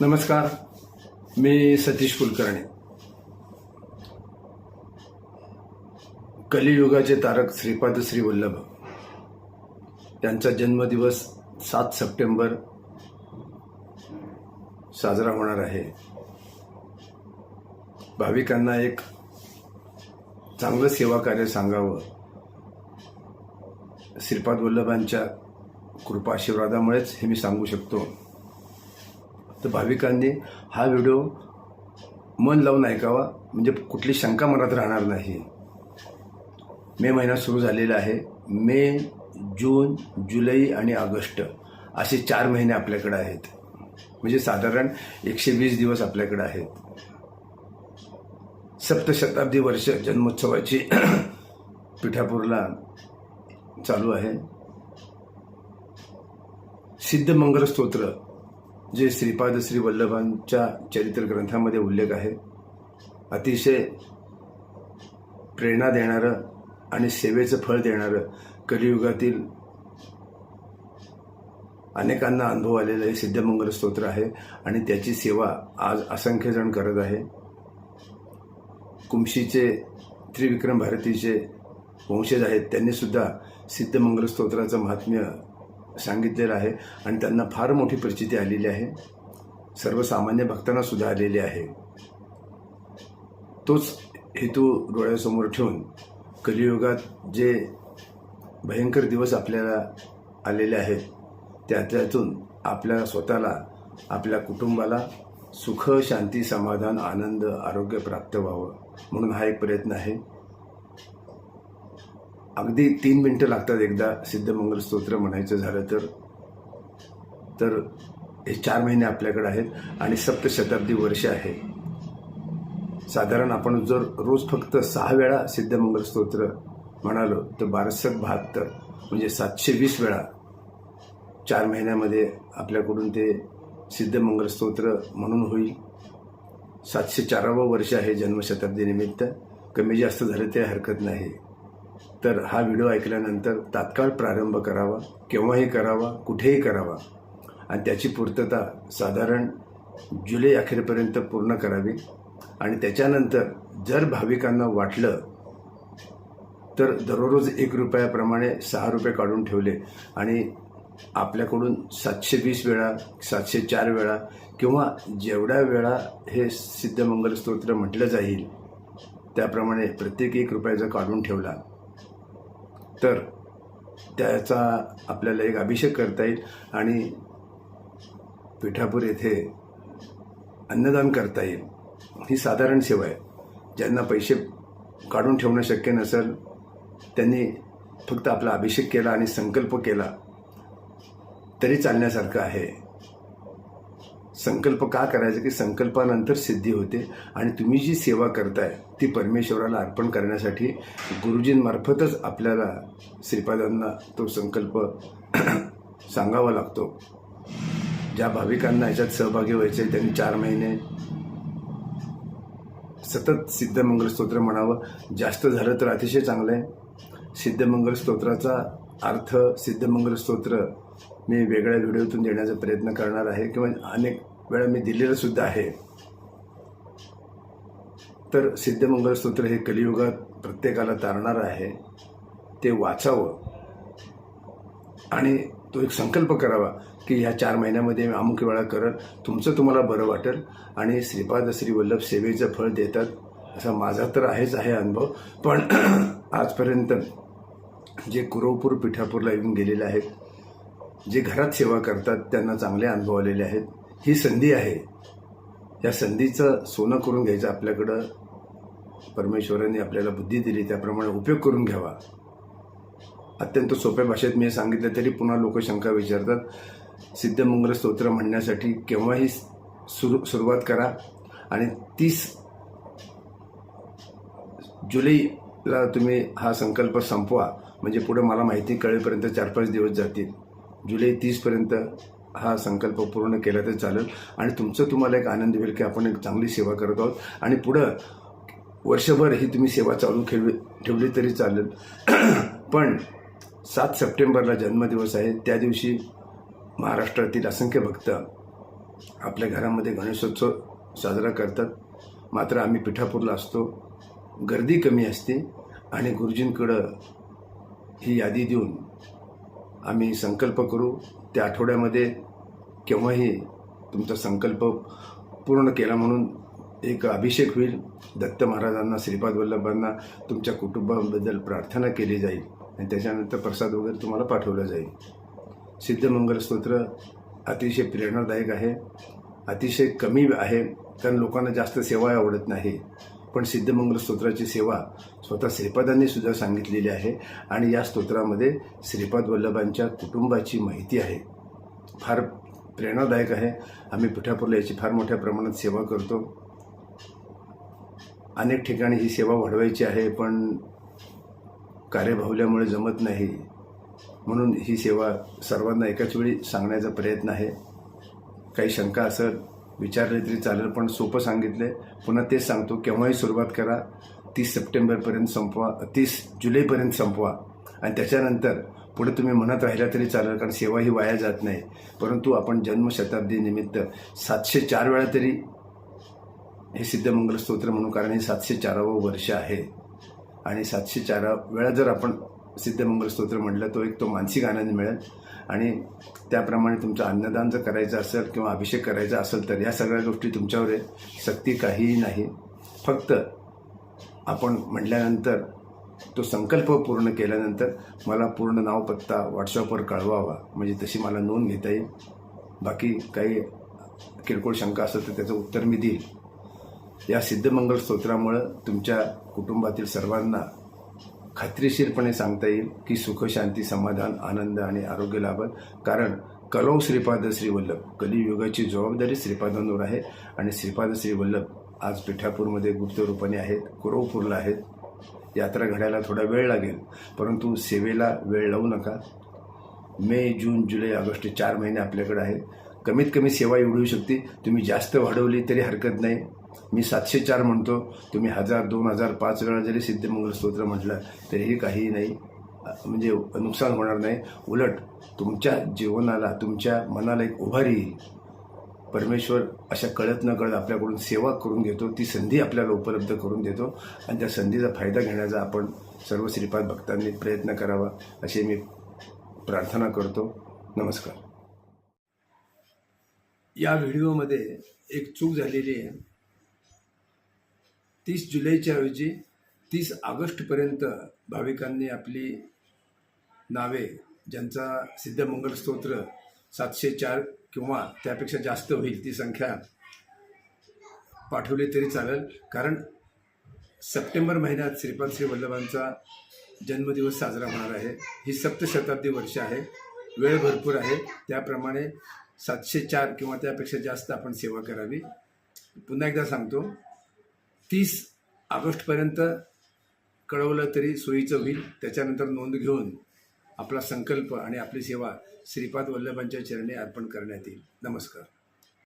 नमस्कार. मी सतीश कुलकर्णी. कलियुगाचे तारक श्रीपाद श्री वल्लभ. त्यांचा जन्मदिवस सात सप्टेंबर साजरा होणार आहे. भाविकांना एक चांगलं सेवा कार्य सांगावं. श्रीपाद वल्लभांच्या कृपा आशीर्वादामुळेच हे मी सांगू शकतो. तर भाविकांनी हा व्हिडिओ मन लावून ऐकावा. म्हणजे कुठली शंका मनात राहणार नाही. मे महिना सुरू झालेला आहे. मे जून जुलै आणि ऑगस्ट असे चार महिने आपल्याकडे आहेत. म्हणजे साधारण एकशे वीस दिवस आपल्याकडे आहेत. सप्तशताब्दी वर्ष जन्मोत्सवाची पिठापूरला चालू आहे. सिद्धमंगल स्तोत्र जे श्रीपाद श्री वल्लभांच्या चरित्र ग्रंथामध्ये उल्लेख आहे अतिशय प्रेरणा देणारं आणि सेवेचं फळ देणारं कलियुगातील अनेकांना अनुभव आलेलं हे सिद्धमंगल स्तोत्र आहे आणि त्याची सेवा आज असंख्य जण करत आहे. कुमशीचे त्रिविक्रम भारतीचे वंशज आहेत त्यांनीसुद्धा सिद्धमंगल स्तोत्राचं महात्म्य सांगितलेलं आहे आणि त्यांना फार मोठी परिचिती आलेली आहे. सर्वसामान्य भक्तांना सुद्धा आलेली आहे. तोच हेतू डोळ्यासमोर ठेवून कलियुगात जे भयंकर दिवस आपल्याला आलेले आहेत त्या त्यातून आपल्या स्वतःला आपल्या कुटुंबाला सुख शांती समाधान आनंद आरोग्य प्राप्त व्हावं म्हणून हा एक प्रयत्न आहे. अगदी तीन मिनटं लागतात एकदा सिद्धमंगल स्तोत्र म्हणायचं झालं तर. तर हे चार महिने आपल्याकडे आहेत आणि सप्तशताब्दी वर्ष आहे. साधारण आपण जर रोज फक्त सहा वेळा सिद्धमंगल स्तोत्र म्हणालो तर बारसक बहात्तर म्हणजे सातशे वीस वेळा चार महिन्यामध्ये आपल्याकडून ते सिद्धमंगल स्तोत्र म्हणून होईल. सातशे चारावं वर्ष आहे जन्मशताब्दीनिमित्त कमी जास्त झालं ते हरकत नाही. तर हा व्हिडिओ ऐकल्यानंतर तात्काळ प्रारंभ करावा केव्हाही करावा कुठेही करावा. आणि त्याची पूर्तता साधारण जुलै अखेरपर्यंत पूर्ण करावी. आणि त्याच्यानंतर जर भाविकांना वाटलं तर दररोज एक रुपयाप्रमाणे सहा रुपये काढून ठेवले. आणि आपल्याकडून सातशे वीस वेळा सातशे चार वेळा किंवा जेवढ्या वेळा हे सिद्धमंगल स्तोत्र म्हटलं जाईल त्याप्रमाणे प्रत्येक एक रुपयाचा काढून ठेवला तर त्याचा आपल्याला एक अभिषेक करता येईल आणि पिठापूर येथे अन्नदान करता येईल. ही साधारण सेवा आहे. ज्यांना पैसे काढून ठेवणं शक्य नसेल त्यांनी फक्त आपला अभिषेक केला आणि संकल्प केला तरी चालण्यासारखं आहे. संकल्प का करायचा? की संकल्पानंतर सिद्धी होते. आणि तुम्ही जी सेवा करताय ती परमेश्वराला अर्पण करण्यासाठी गुरुजींमार्फतच आपल्याला श्रीपादांना तो संकल्प सांगावा लागतो. ज्या भाविकांना याच्यात सहभागी व्हायचे आहे, त्यांनी चार महिने सतत सिद्धमंगल स्तोत्र म्हणावं. जास्त झालं तर अतिशय चांगलं आहे. सिद्धमंगल स्तोत्राचा अर्थ सिद्धमंगल स्तोत्र मी वेगळ्या व्हिडिओतून देण्याचा प्रयत्न करणार आहे किंवा अनेक वेळा मी दिलेलं सुद्धा आहे. तर सिद्धमंगल स्तोत्र हे कलियुगात प्रत्येकाला तारणार आहे. ते वाचावं. आणि तो एक संकल्प करावा की ह्या चार महिन्यामध्ये मी अमुक वेळा करल तुमचं तुम्हाला बरं वाटेल आणि श्रीपाद श्री वल्लभ सेवेचं फळ देतात असा माझा तर आहेच आहे अनुभव. पण आजपर्यंत जे कुरवपूर पिठापूरला येऊन गेलेले आहेत जे घरात सेवा करतात त्यांना चांगले अनुभव आलेले आहेत. ही संधी आहे. या संधीचं सोनं करून घ्यायचं आपल्याकडं परमेश्वराने आपल्याला बुद्धी दिली त्याप्रमाणे उपयोग करून घ्यावा. अत्यंत सोप्या भाषेत मी सांगितलं तरी पुन्हा लोक शंका विचारतात. सिद्धमंगल स्तोत्र म्हणण्यासाठी केव्हाही सुरू सुरुवात करा. आणि तीस जुलैला तुम्ही हा संकल्प संपवा. म्हणजे पुढे मला माहिती कळेपर्यंत चार पाच दिवस जातील. जुलै तीसपर्यंत हा संकल्प पूर्ण केला तर चालेल. आणि तुमचं तुम्हाला एक आनंद होईल की आपण एक चांगली सेवा करत आहोत. आणि पुढं वर्षभर ही तुम्ही सेवा चालू ठेवली ठेवली तरी चालेल. पण सात सप्टेंबरला जन्मदिवस आहे. त्या दिवशी महाराष्ट्रातील असंख्य भक्त आपल्या घरामध्ये गणेशोत्सव साजरा करतात. मात्र आम्ही पिठापूरला असतो. गर्दी कमी असते आणि गुरुजींकडं ही यादी देऊन आम्ही संकल्प करू. त्या आठवड्यामध्ये केव्हाही तुमचा संकल्प पूर्ण केला म्हणून एक अभिषेक होईल. दत्त महाराजांना श्रीपाद वल्लभांना तुमच्या कुटुंबाबद्दल प्रार्थना केली जाईल. आणि त्याच्यानंतर प्रसाद वगैरे तुम्हाला पाठवला जाईल. सिद्धमंगल स्तोत्र अतिशय प्रेरणादायक आहे. अतिशय कमी आहे. कारण लोकांना जास्त सेवा आवडत नाही. पण सिद्धमंगल स्तोत्राची सेवा स्वतः श्रीपादांनी सुद्धा सांगितलेली आहे आणि या स्तोत्रामध्ये श्रीपाद वल्लभांच्या कुटुंबाची माहिती आहे. फार प्रेरणादायक आहे. आम्ही पिठापूरला याची फार मोठ्या प्रमाणात सेवा करतो. अनेक ठिकाणी ही सेवा वाढवायची आहे पण कार्यभावल्यामुळे जमत नाही. म्हणून ही सेवा सर्वांना एकाच वेळी सांगण्याचा प्रयत्न आहे. काही शंका असेल विचारले तरी चालेल पण सोपं सांगितलं पुन्हा तेच सांगतो केव्हाही सुरुवात करा. तीस सप्टेंबरपर्यंत संपवा तीस जुलैपर्यंत संपवा. आणि त्याच्यानंतर पुढे तुम्ही म्हणत राहिला तरी चालेल कारण सेवा ही वाया जात नाही. परंतु आपण जन्मशताब्दीनिमित्त सातशे चार वेळा तरी हे सिद्धमंगल स्तोत्र म्हणून कारण हे सातशे चारावं वर्ष आहे. आणि सातशे चारा वेळा जर आपण सिद्धमंगल स्तोत्र म्हटलं तो एक तो मानसिक आनंद मिळेल. आणि त्याप्रमाणे तुमचं अन्नदान जर करायचं असेल किंवा अभिषेक करायचा असेल तर या सगळ्या गोष्टी तुमच्यावर आहे. सक्ती काहीही नाही. फक्त आपण म्हटल्यानंतर तो संकल्प पूर्ण केल्यानंतर मला पूर्ण नाव पत्ता व्हॉट्सअपवर कळवावा. म्हणजे तशी मला नोंद घेता येईल. बाकी काही किरकोळ शंका असेल तर त्याचं उत्तर मी देईल. या सिद्धमंगल स्तोत्रामुळं तुमच्या कुटुंबातील सर्वांना खात्रीशीरपणे सांगता येईल की सुख शांती समाधान आनंद आणि आरोग्य लाभल. कारण कलौ श्रीपाद श्रीवल्लभ कलियुगाची जबाबदारी श्रीपादांवर आहे आणि श्रीपाद श्रीवल्लभ आज पिठापूरमध्ये गुप्त रूपाने आहेत कुरवपूरला आहेत. यात्रा घडायला थोडा वेळ लागेल परंतु सेवेला वेळ लावू नका. मे जून जुलै ऑगस्ट चार महिने आपल्याकडे आहेत. कमीत कमी सेवा एवढी शकते. तुम्ही जास्त वाढवली तरी हरकत नाही. मी सातशे चार म्हणतो तुम्ही हजार दोन हजार पाच वेळा जरी सिद्धमंगल स्तोत्र म्हटलं तरीही काही नाही. म्हणजे नुकसान होणार नाही. उलट तुमच्या जीवनाला तुमच्या मनाला एक उभारी परमेश्वर अशा कळत न कळत आपल्याकडून सेवा करून घेतो ती संधी आपल्याला उपलब्ध करून देतो. आणि त्या संधीचा फायदा घेण्याचा आपण सर्व श्रीपाद भक्तांनी प्रयत्न करावा असे मी प्रार्थना करतो. नमस्कार. या व्हिडिओमध्ये एक चूक झालेली आहे. तीस जुलैच्या ऐवजी तीस ऑगस्टपर्यंत भाविकांनी आपली नावे ज्यांचा सिद्धमंगल स्तोत्र सातशे चार किंवा त्यापेक्षा जास्त होईल ती संख्या पाठवली तरी चालेल. कारण सप्टेंबर महिन्यात श्रीपाद श्री वल्लभांचा जन्मदिवस साजरा होणार आहे. ही सप्तशताब्दी वर्ष आहे. वेळ भरपूर आहे. त्याप्रमाणे सातशे चार किंवा त्यापेक्षा जास्त आपण सेवा करावी. पुन्हा एकदा सांगतो तीस ऑगस्टपर्यंत कळवलं तरी सोयीचं होईल. त्याच्यानंतर नोंद घेऊन आपला संकल्प आणि आपली सेवा श्रीपाद वल्लभांच्या चरणी अर्पण करण्यात येईल. नमस्कार.